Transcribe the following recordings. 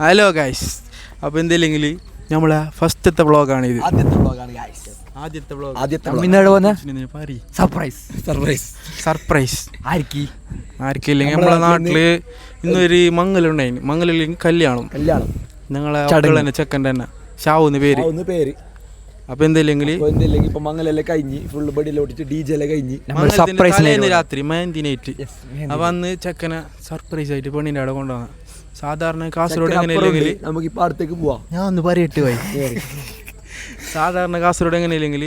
Hello guys അപ്പോൾ എന്തില്ലെങ്കിൽ നമ്മളെ ഫസ്റ്റത്തെ വ്ളോഗാണ് ഇത്. ആദ്യത്തെ വ്ളോഗാണ് ഗൈസ് ആദ്യത്തെ വ്ളോഗ്. ആദ്യത്തെ തമിഴ്നാട് പോകുന്ന സർപ്രൈസ് സർപ്രൈസ് സർപ്രൈസ് ആർക്കി ആർക്കില്ലെങ്കിൽ നമ്മളെ നാട്ടിൽ ഇന്നൊരു മംഗലുണ്ടായി മംഗലില്ലെങ്കിൽ കല്യാണം. കല്യാണം. ഞങ്ങളെ. തന്നെ ചെക്കന്റെ തന്നെ. ഷാവുന്ന പേര്. പേര്. അപ്പൊ എന്തില്ലെങ്കിൽ ഇപ്പൊ മംഗലല്ലേ കഴിഞ്ഞ്. ഫുൾ ബഡിയിൽ ഓടിച്ച് ഡി ജെ കഴിഞ്ഞ്. സർപ്രൈസ് രാത്രി മെഹന്തി നൈറ്റ് അപ്പൊ അന്ന് ചെക്കനെ സർപ്രൈസ് ആയിട്ട് പെണ്ണിന്റെ അവിടെ കൊണ്ടുവന്ന. സാധാരണ കാസർഗോഡ് എങ്ങനെയല്ലെങ്കിൽ നമുക്ക് ഇപ്പൊ അടുത്തേക്ക് പോവാം. ഞാൻ ഒന്ന് പറയട്ടെ പോയി സാധാരണ കാസർഗോഡ് എങ്ങനെയില്ലെങ്കിൽ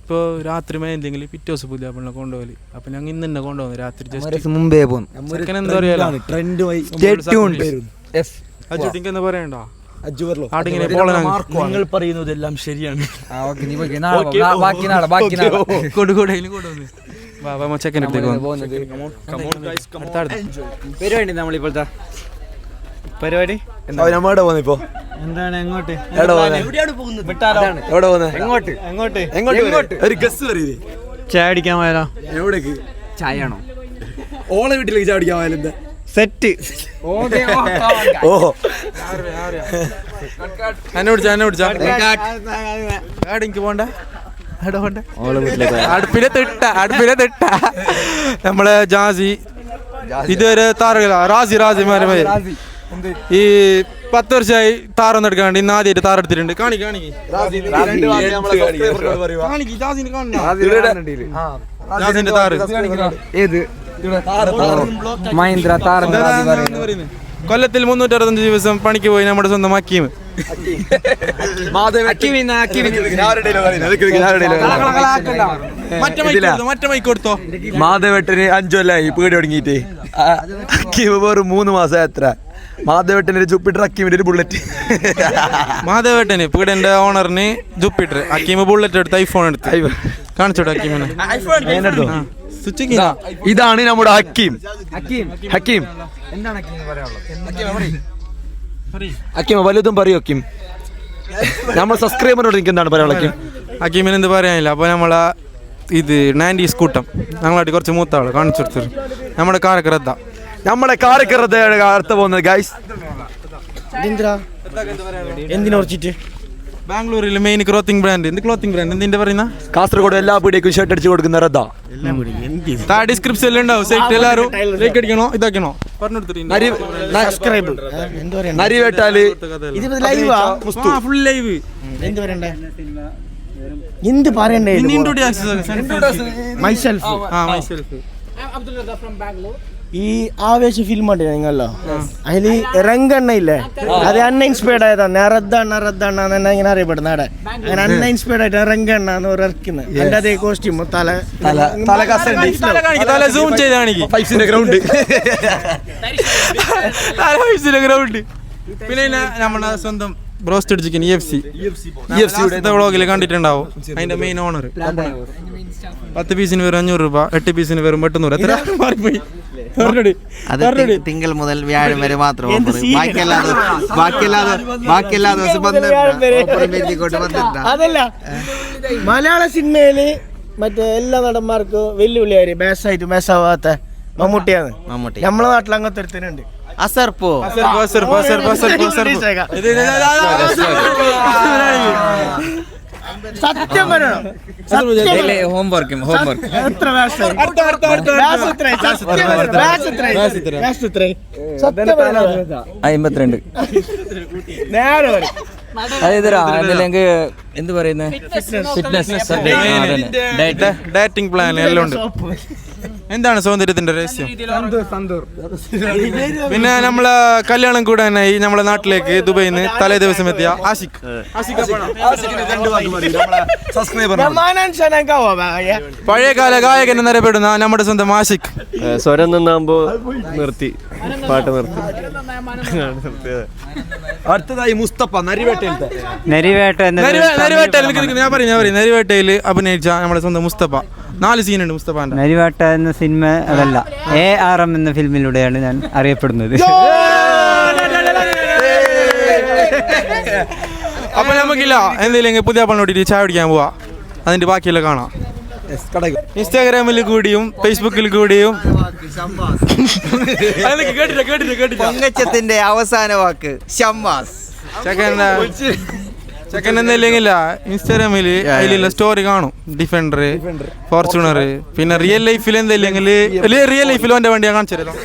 ഇപ്പോൾ രാത്രി മെഹന്തിങ്കിൽ പിറ്റേ ദിവസം പുതിയ പെണ്ണെ കൊണ്ടുപോകൽ. അപ്പൊ ഞങ്ങൾ ഇന്ന് തന്നെ കൊണ്ടുപോകുന്നു രാത്രി ജസ്റ്റ് മുമ്പേ പോകുന്നു എന്താ. അജുട്ടിക്ക് പറയണ്ട? നിങ്ങൾ ശരിയാണ്. പോകുന്നത്. അടുത്ത അടുത്ത. പരിപാടി നമ്മളിപ്പോഴത്തെ പരിപാടി? നമ്മടെ പോന്നെ ഇപ്പൊ? എന്താണ് എങ്ങോട്ട്? എവിടെ പോന്നെ? എങ്ങോട്ട്? എങ്ങോട്ട്? എങ്ങോട്ട് ഒരു ഗസ് പറയേ ചായ അടിക്കാൻ പോയാലോ? എവിടേക്ക്? ചായയാണോ? ഓളെ വീട്ടിലേക്ക് ചാടിക്കാൻ പോയാലെന്താ? സെറ്റ് ഓഹോ. എന്നെ വിളിച്ചാ എന്നെ വിളിച്ചാ എനിക്ക് പോണ്ട? അടുപ്പിലെ തിട്ട അടുപ്പിലെ തിട്ട. നമ്മളെ ജാസി. ഇതുവരെ താറുകളാ റാസി റാസി മാറി പേര് ഈ പത്ത് വർഷമായി താറൊന്നും എടുക്കാണ്ട് ഇന്ന് ആദ്യമായിട്ട് താറെടുത്തിട്ടുണ്ട് കാണി കാണിക്ക് കാണിക്ക്. ജാസിന് ജാസിന്റെ താറ് ഏത്? മഹീന്ദ്ര. കൊല്ലത്തിൽ ദിവസം പണിക്ക് പോയി നമ്മുടെ സ്വന്തം അക്കീം. മാധവട്ടിന് അഞ്ചൊല്ലായി അഞ്ചു കൊല്ലായി. പീടി തുടങ്ങിയിട്ട്. അക്കീമ് വെറും മൂന്ന് മാസം എത്ര മാധവേട്ടന് ഒരു ജുപ്പിട്ടർ അക്കീമിന്റെ ഒരു ബുള്ളറ്റ്. മാധവേട്ടന് പീഡന്റെ ഓണറിന് ജുപ്പിറ്റർ അക്കീമ് ബുള്ളറ്റ് എടുത്ത് ഐഫോൺ എടുത്ത്. കാണിച്ചോട്ടെ അക്കീമിനെ. ഇതാണ് നമ്മുടെ ഹക്കീം. ഹക്കീം. ഹക്കീം. വലുതും പറയൂ ഹക്കീം. നമ്മൾ സബ്സ്ക്രൈബറോട് എനിക്ക് എന്താണ് പറയാനുള്ളത് ഹക്കീം? ഹക്കീമിന് എന്ത് പറയാനില്ല. അപ്പോൾ നമ്മളെ ഇത് നയന്റീസ് കൂട്ടം. ഞങ്ങളായിട്ട് കുറച്ച് മൂത്ത കാണിച്ചു കൊടുത്തു നമ്മുടെ കാരൊക്കെ റദ്ദ നമ്മളെ കാരക്കറത്തെ അടുത്ത് പോകുന്നത് ഗൈസ് എന്തിനോർച്ചിട്ട് ബാംഗ്ലൂരിൽ മെയിൻ ക്ലോത്തിങ് ബ്രാൻഡ് എന്ത് ക്ലോത്തിങ് ബ്രാൻഡ് എന്തിന്റെ പറയുന്ന കാസർഗോഡ് എല്ലാ പീടിയേക്കും ഷർട്ട് അടിച്ച് കൊടുക്കുന്ന റദ്ദ താ ഡിസ്ക്രിപ്ഷനിൽ ഉണ്ടാവും സൈറ്റ് എല്ലാവരും ലൈക്ക് അടിക്കണോ ഇതാക്കണോ പറഞ്ഞു നരി സബ്സ്ക്രൈബ് എന്ത് പറയണ്ട നരിവേട്ടാൽ ഇത് ലൈവാ ഫുൾ ലൈവ് എന്ത് പറയണ്ടേ എന്ത് പറയണ്ടേ മൈസെൽഫ് ആ മൈസെൽഫ് ഈ ആവേശ ഫിലിം ഉണ്ട് നിങ്ങളല്ലോ? അതിൽ രംഗണ്ണ ഇല്ലേ അത് അൺഇൻസ്പയർഡ് ആയതാണ്. റദ്ദണ്ണ റദ്ദണ്ണ എന്ന് ഇങ്ങനെ അറിയപ്പെടുന്ന അവിടെ. അങ്ങനെ അൺഇൻസ്പയർഡ് ആയിട്ട് രംഗണ്ണ എന്ന് ഇറക്കുന്നത്. എന്റെ അതേ കോസ്റ്റ്യൂം തല തല- സൂം ചെയ്ത് കാണിക്ക്. ഫൈവ്സിന്റെ ഗ്രൗണ്ട് ഗ്രൗണ്ട് പിന്നെ നമ്മുടെ സ്വന്തം broasted chicken E F C യുടെ വ്ളോഗിൽ കണ്ടിട്ടുണ്ടാവും. അതിന്റെ മെയിൻ ഓണർ പത്ത് പീസിന് വെറും അഞ്ഞൂറ് രൂപ എട്ട് പീസിന് വെറും എട്ടുന്നൂറ് എത്ര മാറിപ്പോയി അത്. തിങ്കൾ മുതൽ വ്യാഴം വരെ മാത്രം ബാക്കിയല്ലാതെ ബാക്കി എല്ലാ ബാക്കി എല്ലാ ബാക്കി എല്ലാ ദിവസം അതല്ല മലയാള സിനിമയിൽ മറ്റേ എല്ലാ നടന്മാർക്കും വെല്ലുവിളിയായി മേസായിട്ട് മേസാവാത്ത മമ്മൂട്ടിയാണ് മമ്മൂട്ടി നമ്മളെ നാട്ടിൽ അങ്ങനത്തെ ഒരുത്തനുണ്ട് അസർപ്പോ അസർപ്പ്, അസർപ്പ്, അസർപ്പ്, അസർപ്പ്, അസർപ്പ്. സത്യം പറയണം. ഹോംവർക്കും ഹോംവർക്ക് എത്ര. അമ്പത്തിരണ്ട് നേരെ. അതെതിരാ അതില്ലെങ്കിൽ എന്ത് പറയുന്നത് ഫിറ്റ്നസ് ഡയറ്റിംഗ് പ്ലാൻ എല്ലാം ഉണ്ട്. എന്താണ് സൗന്ദര്യത്തിന്റെ രഹസ്യം? പിന്നെ നമ്മളെ കല്യാണം കൂടാനായി നമ്മളെ നാട്ടിലേക്ക് ദുബൈയിൽ നിന്ന് തലേ ദിവസം എത്തിയ ആഷിഖ്. ഭായ? പഴയകാല ഗായകൻ എന്നറിയപ്പെടുന്ന നമ്മുടെ സ്വന്തം ആഷിഖ്. സ്വരം നിന്നാകുമ്പോ നിർത്തി. പാട്ട് നിർത്തി. അടുത്തതായി മുസ്തഫ നരിവേട്ടയിൽ. നരിവേട്ട നരിവേട്ടയിൽ ഞാൻ പറയും ഞാൻ പറയും. നരിവേട്ടയിൽ അഭിനയിച്ച നമ്മുടെ സ്വന്തം മുസ്തഫ. നാല് സീനുണ്ട് മുസ്തഫാന്റെ. നരിവാട്ട എന്ന സിനിമ അതല്ല. എ ആർ എം എന്ന ഫിലിമിലൂടെയാണ് ഞാൻ അറിയപ്പെടുന്നത്. അപ്പൊ നമുക്കില്ല എന്തെങ്കിലും പുതിയ പണിയോട്ടിട്ട് ചായ പിടിക്കാൻ പോവാ. അതിന്റെ ബാക്കിയെല്ലാം കാണാം. ഇൻസ്റ്റാഗ്രാമിൽ കൂടിയും ഫേസ്ബുക്കിൽ കൂടിയും. കേട്ടില്ല കേട്ടില്ല കേട്ടില്ല. അവസാന വാക്ക് ഷമ്മാസ് ചെക്കൻ ചെക്കൻ എന്തെങ്കിലും ഇൻസ്റ്റാഗ്രാമിൽ അതിലുള്ള സ്റ്റോറി കാണും. ഡിഫൻഡർ ഫോർച്യൂണർ പിന്നെ റിയൽ ലൈഫിൽ എന്തെങ്കിലും റിയൽ ലൈഫിൽ ഓന്റെ വണ്ടിയാ കാണിച്ചു തരാം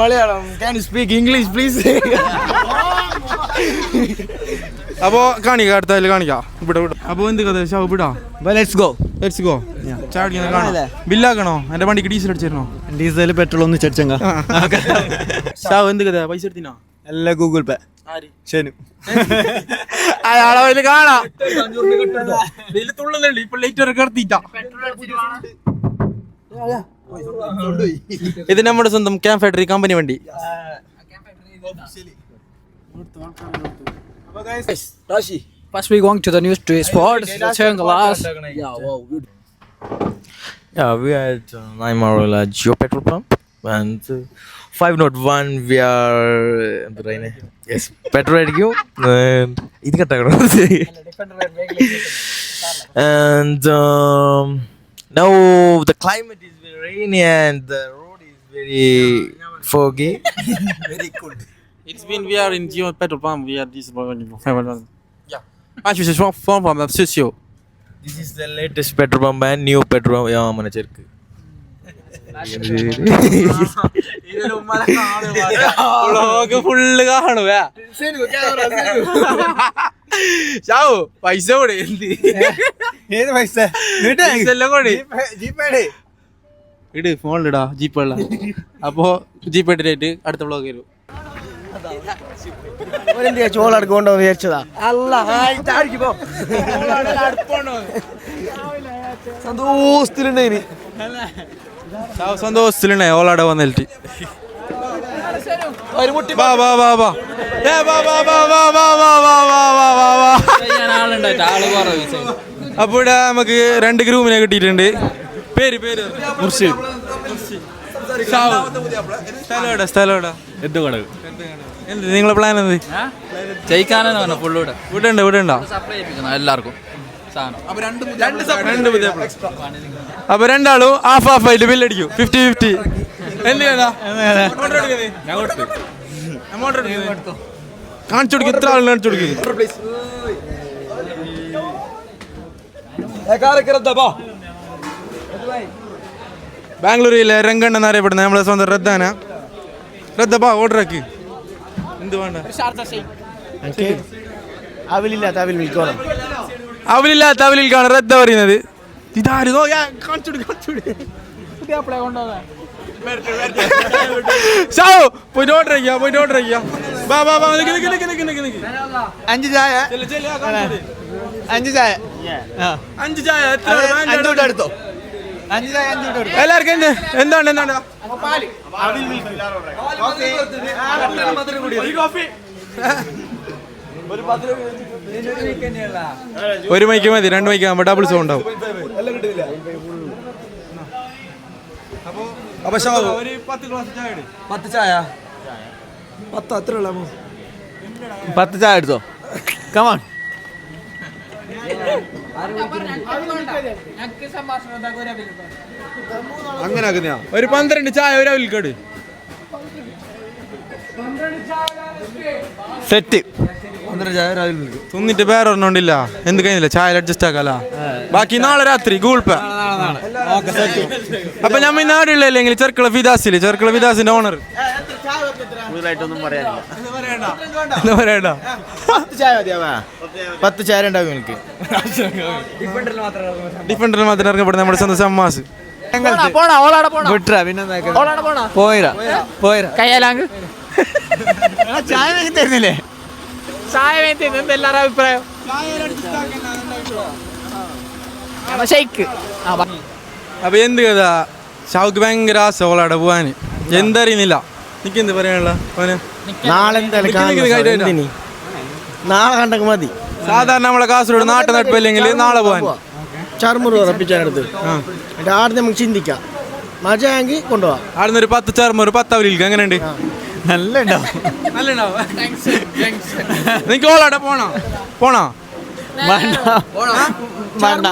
മലയാളം. സ്പീക്ക് ഇംഗ്ലീഷ് know അപ്പോ കാണിക്കാം അടുത്ത കാണിക്കാം. ഇവിടെ ഇവിടെ. അപ്പൊ എന്ത് കഥ? ഷാവ് വിടാ ലെറ്റ്സ് ഗോ ലെറ്റ്സ് ഗോ ചാടിക്കുന്ന കാണാം. ബില്ലാക്കണോ? എന്റെ വണ്ടിക്ക് ഡീസൽ അടിച്ചിരുന്നോ ഡീസൽ പെട്രോൾ ഒന്ന് ചടിച്ചങ്ക ഷാവ് എന്ത് കഥ? പൈസ എടുത്തിനോ? എല്ലാ ഗൂഗിൾ പേ ശനു. അയാളെ വലിയ കാണാം. ഇതിൽ തുള്ളുന്നുണ്ട്. ഇപ്പൊ ലൈറ്റ് വരെ കിടത്തിട്ടാ ഇത് നമ്മുടെ സ്വന്തം ക്യാമ്പ് ഫാക്ടറി കമ്പനി വണ്ടി. First we going to the news to sports. Turn the last. Yeah, wow. Yeah, we are at uh, Naimarola Geo Petrol Pump and uh, 501 we are എന്ത് പറയുന്നേ യെസ് പെട്രോൾ അടിക്കും Um, ഇത് കട്ടാക്കണം and um, now the climate is very rainy and the road is very foggy It's been we are in Geo petrol pump. We are this Yeah. Actually, this from from from the this is the latest petrol pump and new petrol pump yeah man, check. Full കാണുവേ ഷാവു പൈസ കൂടെ എന്ത് ഏത് പൈസ എല്ലാം കൂടി ഇട് ഫോണിലിടാ ജീപ്പുള്ള അപ്പോ jeep ഇട്ടിട്ട് അടുത്ത ബ്ലോഗ് വരും ഓലെന്ത് വിചാരിച്ചതാ അല്ല താഴ്ക്കിപ്പോ സന്തോഷത്തിലുണ്ട് ഓളാടെ വന്നിട്ട് അപ്പോഴാ നമുക്ക് രണ്ട് ഗ്രൂപ്പിനെ കിട്ടിയിട്ടുണ്ട് പേര് പേര് മുർഷി സ്ഥലം എവിടെ സ്ഥലം എവിടെ എത്തുകടവ് എത്തുകടവ് നിങ്ങളെ പ്ലാൻ എന്ത്? ജയിക്കാനാണ് പറഞ്ഞ ഫുള്ളൂടെ ഇവിടെ ഉണ്ട് ഇവിടെ ഉണ്ടോ സപ്ലൈ ചെയ്യിപ്പിക്കണം എല്ലാവർക്കും. സാധനം. രണ്ട് പുതിയ അപ്പൊ രണ്ടാളും ഹാഫ് ഹാഫ് ആയിട്ട് ബില്ലടിക്കും ഫിഫ്റ്റി ഫിഫ്റ്റി കാണിച്ചു കൊടുക്കും ഇത്ര ആളിന് കാണിച്ചു കൊടുക്കും. ബാംഗ്ലൂരിലെ രംഗണ്ണ എന്നറിയപ്പെടുന്ന നമ്മളെ സ്വന്തം റദ്ദാന. റദ്ദപ്പാ ഓർഡർ ആക്കി. എന്ത് വേണ്ട അവലില്ലാത്ത അവൽ വിൽക്കണം അവലില്ലാത്ത അവലിൽക്കാണ് റദ്ദ പറയുന്നത്. ഇതാര്? നോ കാണിച്ചു കാണിച്ചു ഷാവു പോയിട്ട് ഓർഡർ ചെയ്യാ പോയിട്ട് ഓർഡർ ചെയ്യാ ബാ ബാ ബാ നിക്ക് നിക്ക് നിക്ക് നിക്ക് നിക്ക് നിക്ക്. അഞ്ച് ചായ. അഞ്ച് ചായ. അഞ്ച് ചായ എത്ര അഞ്ചോട്ട് വേണ്ട, എല്ലാവർക്കും എന്ത്? എന്താണ് എന്താണ്? ഒരു മൈക്ക് മതി രണ്ട് മൈക്ക് ആകുമ്പോൾ ഡബിൾ സൗണ്ട് അപ്പൊ ഒരു പത്ത് ഗ്ലാസ് ചായ. പത്ത് അത്ര പത്ത് ചായ എടുത്തോ? കമാൺ അങ്ങനെ ആക്കുന്ന? ഒരു പന്ത്രണ്ട് ചായ ഒരു അവൽക്കട് സെറ്റ്. ഒന്നര ചായ രാവിലെ അവൽക്ക് തിന്നിട്ട് വേറെ ഒരെണ്ണമില്ല എന്ത് കഴിഞ്ഞില്ല? ചായ അഡ്ജസ്റ്റ് ആക്കാല? ബാക്കി നാളെ രാത്രി ഗൂഗിൾ പേ. അപ്പൊ ഞാൻ നാടുള്ള ചെറുക്കള ഫിദാസിൽ ചെറുക്കള ഫിദാസിന്റെ ഓണർ കൂടുതലായിട്ടൊന്നും പറയാനില്ല. പറയണ്ട. പത്ത് ചായ മതിയാവാ പത്ത് ചായ ഉണ്ടാവും എനിക്ക് ഡിഫൻഡറിൽ മാത്രം ഇറങ്ങപ്പെടുന്ന നമ്മുടെ സ്വന്തം സമ്മാസ്. വിട്ര പിന്നെ പോയിരാ പോയിരാ. കയ്യാലാങ്ക്. ചായ വാങ്ങി തരുന്നില്ലേ? ചായ അഭിപ്രായം? ഷെയ്ക്ക്. അപ്പൊ എന്ത് കഥ? ഷാവുക്ക് ഭയങ്കര ആശ ഓളാടെ പോവാന്. എന്തറിയുന്നില്ല. നിക്ക് എന്ത് പറയാനുള്ള അവന്? നാളെ എന്തായാലും എന്തിന്? നാളെ കണ്ടെങ്കിൽ മതി. സാധാരണ നമ്മളെ കാസർഗോഡ് നാട്ടു നടപ്പില്ലെങ്കിൽ നാളെ പോവാൻ ചർമ്മുറി ഉറപ്പിച്ചെടുത്ത് എന്നിട്ട് ആദ്യം നമുക്ക് ചിന്തിക്കാം. മജയെങ്കിൽ കൊണ്ടുപോവാം. ആടുന്ന് ഒരു പത്ത് ചർമ്മുറി ഒരു പത്ത് അവലിക്ക് എങ്ങനെയുണ്ട്? നല്ല നിങ്ങൾക്ക് ഓളാടെ പോണോ? പോണോ? വേണ്ട. വേണ്ട.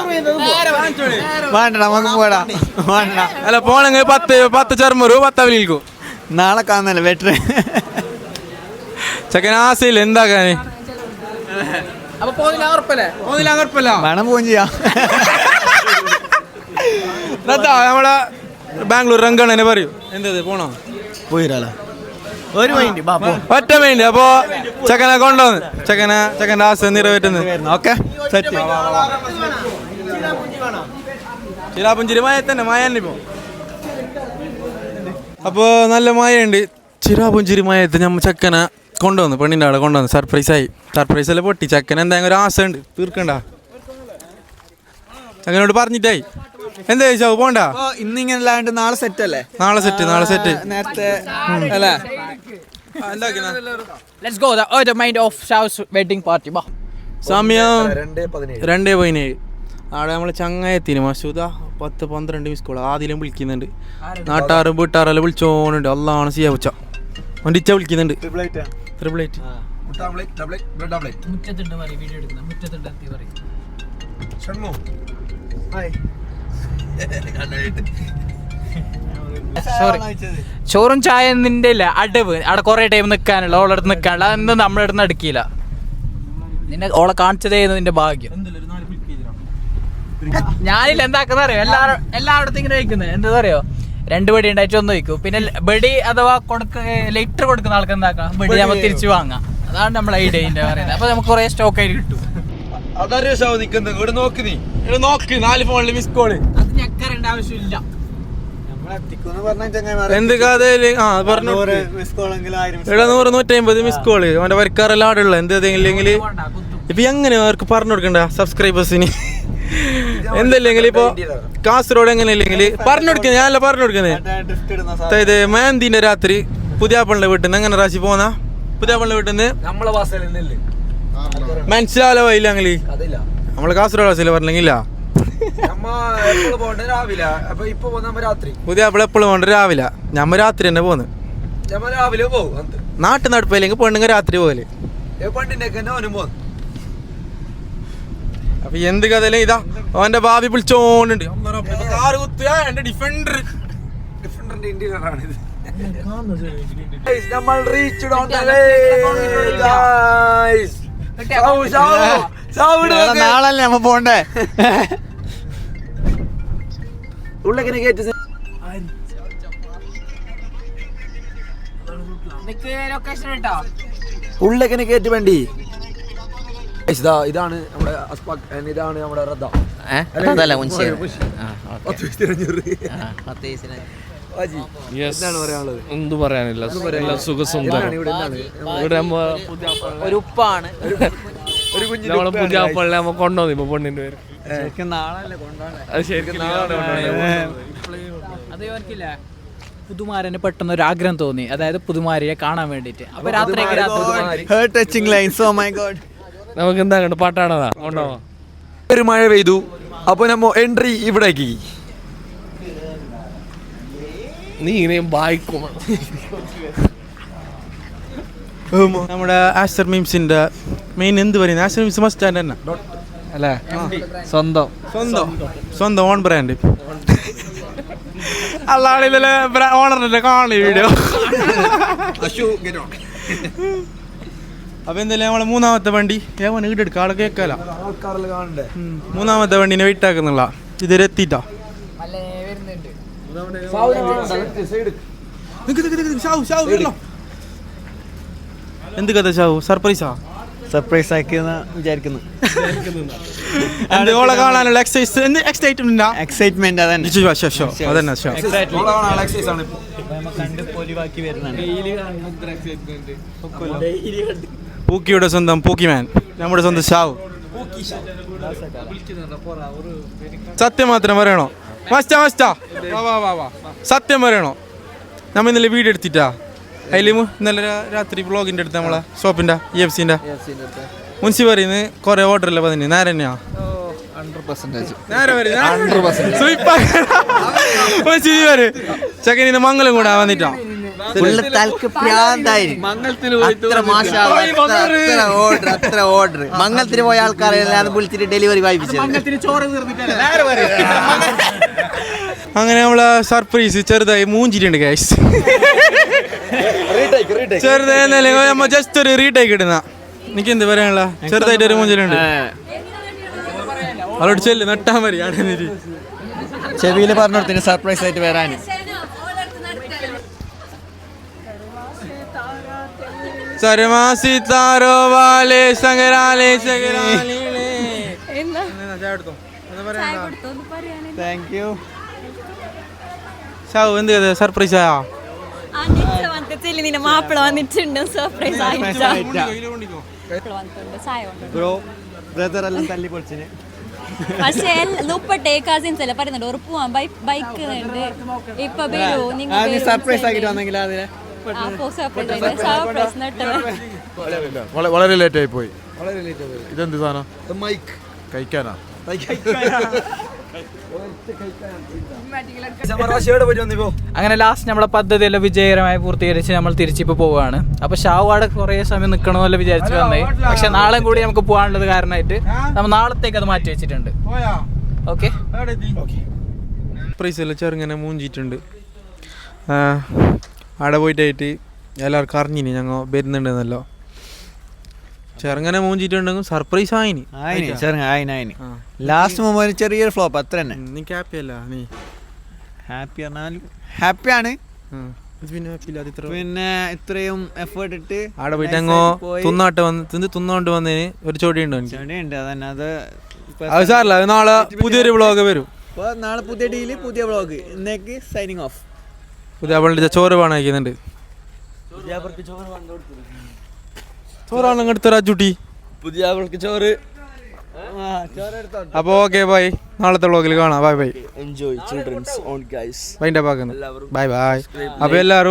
വേണ്ട നമുക്ക് പോടാ. വേണ്ട. അല്ല പോണെങ്കിൽ പത്ത് പത്ത് ചർമ്മുറി പത്ത് അവലിൽക്കും. നാളെ കാണുന്നല്ലേ ബെറ്റർ ചെക്കൻ ആസയില്ല എന്താ അപ്പൊ പോകുന്നില്ല ഉറപ്പല്ലേ? ഒന്നില്ല കുഴപ്പമില്ല വേണം പോവും ചെയ്യാം. നമ്മളെ ബാംഗ്ലൂർ രംഗണ്ണനെ പറയൂ. എന്തത് പോണോ? പോയിരാളാ ഒരു മൈൻഡ് ബാ പോ. ഒറ്റ മൈൻഡ് അപ്പോ ചെക്കനെ കൊണ്ടുവന്ന്. ചെക്കനെ ചെക്കന്റെ ആശ നിറവേറ്റുന്നത്. ഓക്കെ. സെറ്റ്. ചിരാപുഞ്ചിരി മായ തന്നെ മായ തന്നെ ഇപ്പോ അപ്പോ നല്ല മായയുണ്ട്. ചിരാപുഞ്ചിരി മായത്ത് ഞമ്മ ചക്കനെ കൊണ്ടുവന്നു. പെണ്ണിന്റെ അവിടെ കൊണ്ടുവന്നു. സർപ്രൈസ് ആയി. സർപ്രൈസ് അല്ല പൊട്ടി. ചക്കൻ എന്തെങ്കിലും ഒരു ആശ ഉണ്ട് തീർക്കണ്ട? ചക്കനോട് പറഞ്ഞിട്ടായി എന്താ ചോദിച്ചാ? പോണ്ട? ഇന്നിങ്ങനെ അല്ലാണ്ട് നാളെ സെറ്റ് അല്ലേ? നാളെ സെറ്റ് നാളെ സെറ്റ് നേരത്തെ അല്ലേ? Let's go the oh mind of ഷാവ്സ് wedding party ബാ സമയം രണ്ടേ പതിനേഴ്. അവിടെ നമ്മൾ ചങ്ങായത്തിന് മസൂദ പത്ത് പന്ത്രണ്ട് മിസ് കോൾ ആദ്യം വിളിക്കുന്നുണ്ട്. നാട്ടാറും വീട്ടാറെല്ലാം വിളിച്ചോണുണ്ട് അല്ലാണ് സിയ ഉച്ച. വണ്ടിച്ച വിളിക്കുന്നുണ്ട്. ട്രിപ്പിൾ എയ്റ്റ് ചോറും ചായ നിന്റെ ഇല്ല. അടവ്. അവിടെ കുറെ ടൈം നിൽക്കാനുള്ള ഓളടുത്ത് നിൽക്കാനുള്ള അതൊന്നും നമ്മുടെ അടുത്ത് അടുക്കിയില്ല. നിന്നെ ഓളെ കാണിച്ചതേ നിന്റെ ഭാഗ്യം. ഞാനില്ല എന്താക്കുന്ന അറിയോ? എല്ലാവരും എല്ലായിടത്തും ഇങ്ങനെ വയ്ക്കുന്നത് എന്താ അറിയോ? രണ്ട് ബടി ഉണ്ടായിട്ട് ഒന്ന് വയ്ക്കും പിന്നെ ബടി അഥവാ കൊടുക്ക ലിറ്റർ കൊടുക്കുന്ന ആൾക്ക് എന്താക്കാം? ബടി നമ്മൾ തിരിച്ചു വാങ്ങാം. അതാണ് നമ്മൾ ഐഡിയ പറയുന്നത്. അപ്പൊ നമുക്ക് കുറെ സ്റ്റോക്ക് ആയിട്ട് കിട്ടും. അതറിയോ ഷാവ് നിൽക്കുന്നത് ഇവിടെ നോക്ക് നീ. ഇവിടെ നോക്ക് നാല് ഫോണിൽ മിസ് കോൾ അത് ആവശ്യമില്ല. എന്ത് കഥയിൽ ആ പറഞ്ഞു ഇവിടെ നൂറ് നൂറ്റമ്പത് മിസ് കോൾ അവന്റെ വരക്കാരെല്ലാം അവിടെ ഉള്ള. എന്തെങ്കിലും ഇപ്പൊ എങ്ങനെ അവർക്ക് പറഞ്ഞു കൊടുക്കണ്ട സബ്സ്ക്രൈബേഴ്സിന് എന്തല്ലെങ്കിൽ ഇപ്പൊ കാസർഗോഡ് എങ്ങനെ ഇല്ലെങ്കിൽ പറഞ്ഞു കൊടുക്കുന്നത് ഞാനല്ല പറഞ്ഞു കൊടുക്കുന്നത് അതായത് മേന്തിന്റെ രാത്രി പുതിയാപ്പള്ളിന്റെ വീട്ടിൽ നിന്ന് എങ്ങനെ റാശി പോന്ന? പുതിയാപ്പള്ളിന്റെ വീട്ടിൽ നിന്ന് നമ്മളെ വൈല അങ്ങനെ നമ്മൾ കാസർഗോഡ് ഭാഷയിൽ പറഞ്ഞില്ല. നമ്മ എപ്പോഴും പോകണ്ട? രാവിലെ. പുതിയാപ്പിള ഞമ്മ രാത്രി തന്നെ പോന്ന്. രാവിലെ പോകും അന്ത്. നാട്ടു നടപ്പില്ലെങ്കിൽ പെണ്ണുങ്ങൾ രാത്രി പോകൽ. പണ്ടിന്റെ ഒക്കെ ഓനും പോകുന്നു അപ്പൊ എന്ത് കഥയിലും ഇതാ അവന്റെ ഭാവി വിളിച്ചോണ്ടുണ്ട് കാറ് കുത്തുക എന്റെ ഡിഫൻഡർ ഇത്. നമ്മൾ റീച്ച് നാളല്ലേ നമ്മ പോണ്ടേ? ഉള്ളെങ്ങനെ കേട്ടോ ഉള്ളെങ്ങനെ കയറ്റി വേണ്ടി. ഇതാ ഇതാണ് നമ്മുടെ അസ്പാക് ഇതാണ് നമ്മുടെ റദ്ദ. അതല്ല വാജി, എന്താണ് പറയാനുള്ളത്? എന്തു പറയാനില്ല. സുഖസുന്ദരം ഇവിടെ ഒരു ഉപ്പാണ്. ഒരു കുഞ്ഞു നമ്മളെ പുതിയ പള്ളി നമ്മ കൊണ്ടുവന്നു ഇപ്പൊ പെണ്ണിന്റെ പേര്. നാളല്ലേ അത് പുതുമാരന് പെട്ടെന്ന് ഒരു ആഗ്രഹം തോന്നി. അതായത് പുതുമാരിയെ കാണാൻ വേണ്ടിട്ട് അപ്പൊ രാത്രി touching lines oh my God നമുക്ക് എന്താ കണ്ടു? പാട്ടാണതാ. ഉണ്ടോ? ഒരു മഴ പെയ്തു. അപ്പൊ നമ്മ എൻട്രി ഇവിടേക്ക്. നീ ഇങ്ങനെയും വായിക്കും. നമ്മുടെ ആസ്റ്റർ മീംസിന്റെ മെയിൻ എന്ത് പറയുന്നത്? ആസ്റ്റർ മീംസ് മസ്റ്റ് സ്റ്റാൻഡ് തന്നെ. അല്ലേ? സ്വന്തം. സ്വന്തം. സ്വന്തം ഓൺ ബ്രാൻഡ് അല്ലാളിലെ ഓണറിന്റെ കാണി വീഡിയോ അപ്പൊ എന്തായാലും നമ്മളെ മൂന്നാമത്തെ വണ്ടി ഞാൻ ഈടെടുക്ക ആളെ അവിടെ കേൾക്കാല മൂന്നാമത്തെ വണ്ടിനെ വിട്ടാക്കുന്നുള്ള. ഇതുവരെ എത്തിട്ടാ? എന്ത് കഥ ഷാവു? സർപ്രൈസാ സർപ്രൈസ് ആക്കിയെന്ന് വിചാരിക്കുന്നു. എന്ത് ഓളെ കാണാനുള്ള എക്സൈസ് എന്ത് എക്സൈറ്റ്മെന്റ് എക്സൈറ്റ്മെന്റ് അതന്നെ. അതന്നെ ഷോ കണ്ട് പൊലിവാക്കി വരുന്നുണ്ട് പൂക്കിയുടെ സ്വന്തം പൂക്കിമാൻ നമ്മുടെ സ്വന്തം ഷാവു. സത്യം മാത്രം പറയണോ? മസ്റ്റാ മസ്റ്റാ സത്യം പറയണോ? നമ്മ ഇന്നലെ വീഡിയോ എടുത്തിട്ടാ? അതിൽ ഇന്നലെ രാത്രി ബ്ലോഗിന്റെ അടുത്ത് നമ്മളെ ഷോപ്പിന്റെ ഇ എഫ് സിന്റെ മുൻസി പറയുന്നത് കുറേ അല്ലേ പതിന് നേരെ തന്നെയാ? ചെക്കനിന്ന് മംഗലം കൂടാ വന്നിട്ടാ. ഫുള്ള് തലക്ക് പ്രാന്തായിരിക്കും അത്ര ഓർഡർ അത്ര ഓർഡർ മംഗളത്തിന് പോയ ആൾക്കാരെല്ലാം വിളിച്ചിട്ട് ഡെലിവറി വായിപ്പിച്ചത്. അങ്ങനെ നമ്മളെ സർപ്രൈസ് ചെറുതായി മൂഞ്ചിട്ടുണ്ട് ക്യാഷ് ചെറുതായി എന്നല്ലേ നമ്മ ജസ്റ്റ് ഒരു റീടേക്ക് ഇടുന്ന. എനിക്ക് എന്ത് പറയാനുള്ള? ചെറുതായിട്ട് ഒരു മൂഞ്ചിലുണ്ട്. അവരോട് ചെല്ലു നട്ടാ മതി. ചെവിയിൽ പറഞ്ഞു സർപ്രൈസ് ആയിട്ട് വരാൻ. സരമാ സീതാരോ വാലേ സങ്കരാലേ സങ്കരാലേ താങ്ക് യു ഷാവു എന്ത് സർപ്രൈസ് ആയോ? മാപ്പിള വന്നിട്ടുണ്ട്. സർപ്രൈസ് ബ്രോ ബ്രദർ എല്ലാം തല്ലി പൊളിച്ചിന്. പക്ഷേ നുപ്പട്ടെ കസിൻസ് എല്ലാം പറയുന്നുണ്ട്. ഒരു പോവാൻ ബൈക്ക് ഉണ്ട് ഇപ്പൊ വരൂ നിങ്ങൾ സർപ്രൈസ് ആക്കിട്ട് വന്നെങ്കിൽ അതിനെ. സർപ്രൈസ് സർപ്രൈസ് നട്ടത് വളരെ ലേറ്റ് ആയി. പോയി. ഇതെന്ത് സാധനം? മൈക്ക് കഴിക്കാനാ? അങ്ങനെ ലാസ്റ്റ് നമ്മളെ പദ്ധതി എല്ലാം വിജയകരമായി പൂർത്തീകരിച്ച് നമ്മൾ തിരിച്ചിപ്പോ പോവാണ്. അപ്പൊ ഷാവാട് കുറെ സമയം നിൽക്കണമെന്നല്ല വിചാരിച്ചു വന്നേ. പക്ഷെ നാളെ കൂടി നമുക്ക് പോകാനുള്ളത് കാരണമായിട്ട് നമ്മൾ നാളത്തേക്ക് അത് മാറ്റി വെച്ചിട്ടുണ്ട്. ഓക്കെ? പ്രൈസ് എല്ലാം ചെറുങ്ങനെ മൂഞ്ചിട്ടുണ്ട് അവിടെ പോയിട്ടായിട്ട് എല്ലാവർക്കും അറിഞ്ഞിനി ഞങ്ങൾ വരുന്നുണ്ടെന്നല്ലോ. ചെറുങ്ങനെ മൂഞ്ചിട്ടുണ്ടെങ്കിൽ സർപ്രൈസ് ആയിനി. ആയിന് ലാസ്റ്റ് ചെറിയൊരു ഫ്ലോപ്പ് അത്ര തന്നെ. നിനക്ക് ഹാപ്പി അല്ല നീ. ഹാപ്പി പറഞ്ഞാലും ഹാപ്പിയാണ് പിന്നെ ഇത്രയും എഫേർട്ട് ഇട്ട് അവിടെ പോയിട്ട് അങ്ങോ തിന്നാട്ട് വന്ന് തിന്ന് തിന്നോണ്ട് വന്നതിന് ഒരു ചോടി ഉണ്ടോ എനിക്ക്. ചെടിയുണ്ട് അതന്നെ അത് അത് സാറില്ല നാളെ പുതിയൊരു വ്ളോഗ് വരും. നാളെ പുതിയ ഡീൽ പുതിയ വ്ളോഗ് ഇന്നേക്ക് സൈനിങ് ഓഫ് പുതിയ അവളുടെ ചോറ് വേണം അയക്കുന്നുണ്ട് ചോറാണ് പുതിയ അവൾക്ക് ചോറ്. അപ്പോൾ ഓക്കെ ബൈ. നാളത്തെ വ്ളോഗിൽ കാണാം. Bye bye. Enjoy children's on guys പാക്കുന്നത് bye bye. അപ്പോൾ എല്ലാവരും